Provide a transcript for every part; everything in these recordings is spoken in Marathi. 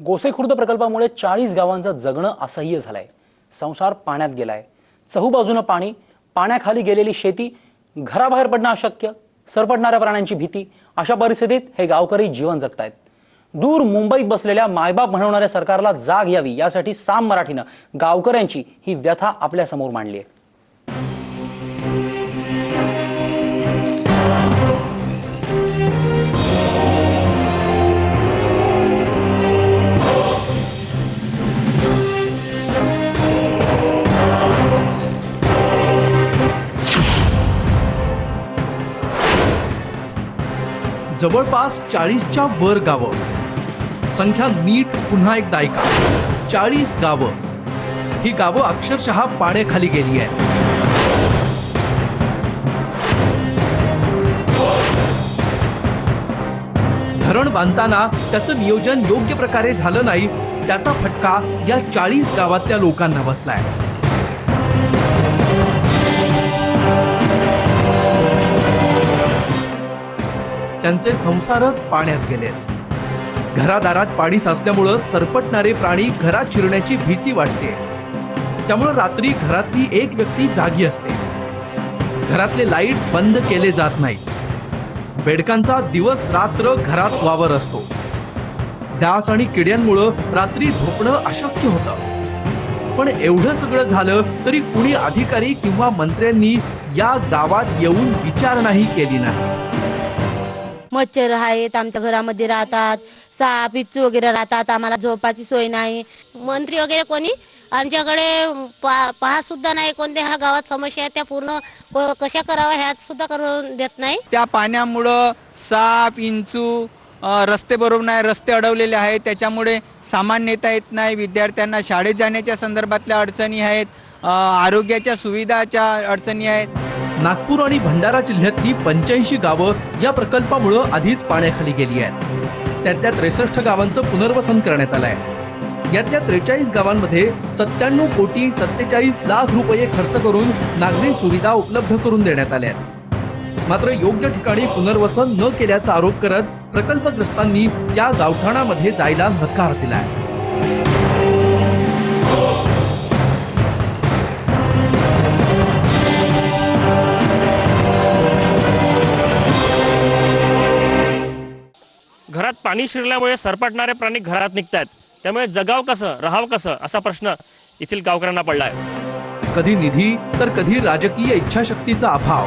गोसेखुर्द प्रकल्पामुळे चाळीस गावांचं जगणं असह्य झालंय. संसार पाण्यात गेलाय. चहूबाजूनं पाणी पाण्याखाली गेलेली शेती घराबाहेर पडणं अशक्य सरपडणाऱ्या प्राण्यांची भीती अशा परिस्थितीत हे गावकरी जीवन जगतायत. दूर मुंबईत बसलेल्या मायबाप म्हणवणाऱ्या सरकारला जाग यावी यासाठी साम मराठीनं गावकऱ्यांची ही व्यथा आपल्यासमोर मांडली आहे जवळपास चाळीसच्या वर गावं. संख्या नीट पुन्हा एकदा ऐका. चाळीस गावं. ही गावं अक्षरशः पाण्याखाली गेली आहेत. धरण बांधताना त्याचं नियोजन योग्य प्रकारे झालं नाही त्याचा फटका या चाळीस गावातल्या लोकांना बसलाय. त्यांचे संसारच पाण्यात गेले. घरादारात पाणी साचल्यामुळं सरपटणारे प्राणी घरात शिरण्याची भीती वाटते. त्यामुळं रात्री घरातली एक व्यक्ती जागी असते. घरातले लाइट बंद केले जात नाही बेडकांचा दिवस रात्र घरात वावर असतो. डास आणि किड्यांमुळं रात्री झोपणं अशक्य होतं. पण एवढं सगळं झालं तरी कुणी अधिकारी किंवा मंत्र्यांनी या गावात येऊन विचारणाही केली नाही. मच्छर आहेत आमच्या घरामध्ये राहतात. साप इच्चू वगैरे राहतात आम्हाला झोपाची सोय नाही. मंत्री वगैरे कोणी? आमच्याकडे पा पाहत सुद्धा नाही कोणत्या ह्या गावात समस्या आहेत त्या पूर्ण क- कशा कराव्या ह्यात सुद्धा करून देत नाही. त्या पाण्यामुळं साप इंचू अ, रस्ते बरोबर नाही रस्ते अडवलेले आहेत. त्याच्यामुळे सामान नेता येत नाही. विद्यार्थ्यांना शाळेत जाण्याच्या संदर्भातल्या अडचणी आहेत. अ, आरोग्याच्या सुविधाच्या अडचणी आहेत. नागपूर आणि भंडारा जिल्ह्यातली पंच्याऐंशी गावं या प्रकल्पामुळं आधीच पाण्याखाली गेली आहेत. त्यातल्या त्रेसष्ट गावांचं पुनर्वसन करण्यात आलं आहे. यातल्या त्रेचाळीस गावांमध्ये सत्त्याण्णव कोटी सत्तेचाळीस लाख रुपये खर्च करून नागरी सुविधा उपलब्ध करून देण्यात आल्या आहेत. मात्र योग्य ठिकाणी पुनर्वसन न केल्याचा आरोप करत प्रकल्पग्रस्तांनी या गावठाणामध्ये जायला नकार दिला आहे. पाणी शिरल्यामुळे सरपटणारे प्राणी घरात निघतात त्यामुळे जगाव कसं राहाव कसं असा प्रश्न येथील गावकऱ्यांना पडला आहे कधी निधी तर कधी राजकीय इच्छाशक्तीचा अभाव.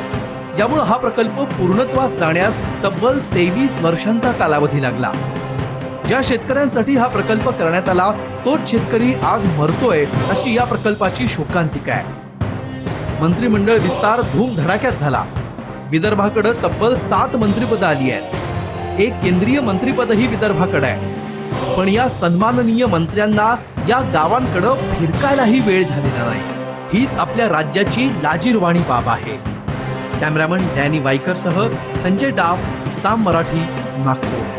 यामुळे हा प्रकल्प पूर्णत्वास जाण्यास तब्बल तेवीस वर्षांचा कालावधी लागला. ज्या शेतकऱ्यांसाठी हा प्रकल्प करण्यात आला तोच शेतकरी आज मरतोय अशी या प्रकल्पाची शोकांतिका आहे. मंत्रिमंडळ विस्तार धूमधडाक्यात झाला. विदर्भाकडे तब्बल सात मंत्रिपदं आली आहेत. एक केंद्रीय मंत्रिपदही विदर्भाकडे आहे. पण या सन्माननीय मंत्र्यांना या गावांकडं फिरकायलाही वेळ झालेला नाही. हीच आपल्या राज्याची लाजीरवाणी बाब आहे. कॅमेरामन डॅनी वायकरसह संजय डाव साम मराठी नागपूर.